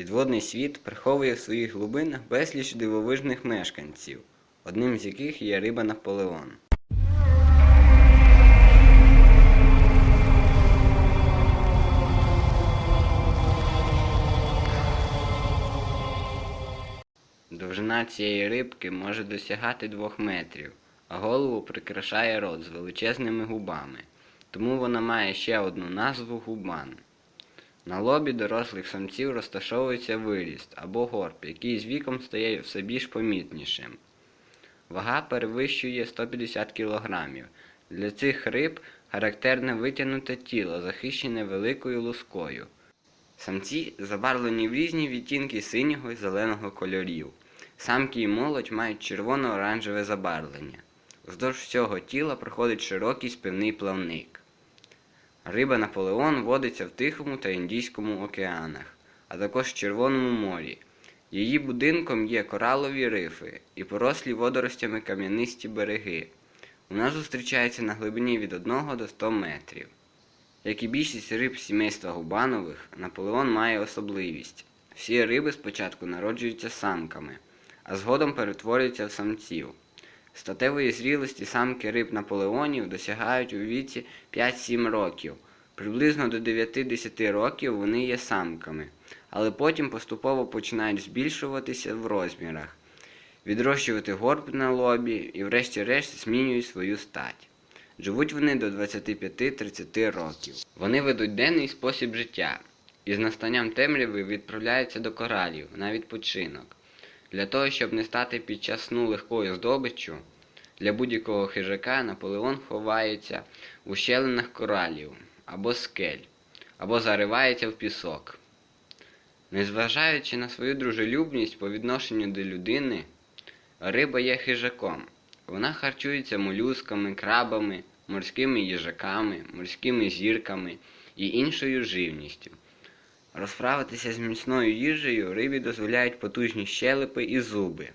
Підводний світ приховує в своїх глибинах безліч дивовижних мешканців, одним з яких є риба Наполеон. Довжина цієї рибки може досягати двох метрів, а голову прикрашає рот з величезними губами, тому вона має ще одну назву губан. На лобі дорослих самців розташовується виріст або горб, який з віком стає все більш помітнішим. Вага перевищує 150 кг. Для цих риб характерне витягнуте тіло, захищене великою лускою. Самці забарвлені в різні відтінки синього і зеленого кольорів. Самки і молодь мають червоно-оранжеве забарвлення. Вздовж всього тіла проходить широкий спинний плавник. Риба Наполеон водиться в Тихому та Індійському океанах, а також в Червоному морі. Її будинком є коралові рифи і порослі водоростями кам'янисті береги. Вона зустрічається на глибині від 1 до 100 метрів. Як і більшість риб сімейства губанових, Наполеон має особливість. Всі риби спочатку народжуються самками, а згодом перетворюються в самців. Статевої зрілості самки риб Наполеонів досягають у віці 5-7 років. Приблизно до 9-10 років вони є самками, але потім поступово починають збільшуватися в розмірах, відрощувати горб на лобі і врешті-решт змінюють свою стать. Живуть вони до 25-30 років. Вони ведуть денний спосіб життя і з настанням темряви відправляються до коралів на відпочинок. Для того, щоб не стати під час легкою здобиччю, для будь-якого хижака Наполеон ховається у щелинах коралів або скель, або заривається в пісок. Незважаючи на свою дружелюбність по відношенню до людини, риба є хижаком. Вона харчується молюсками, крабами, морськими їжаками, морськими зірками і іншою живністю. Розправитися з міцною їжею рибі дозволяють потужні щелепи і зуби.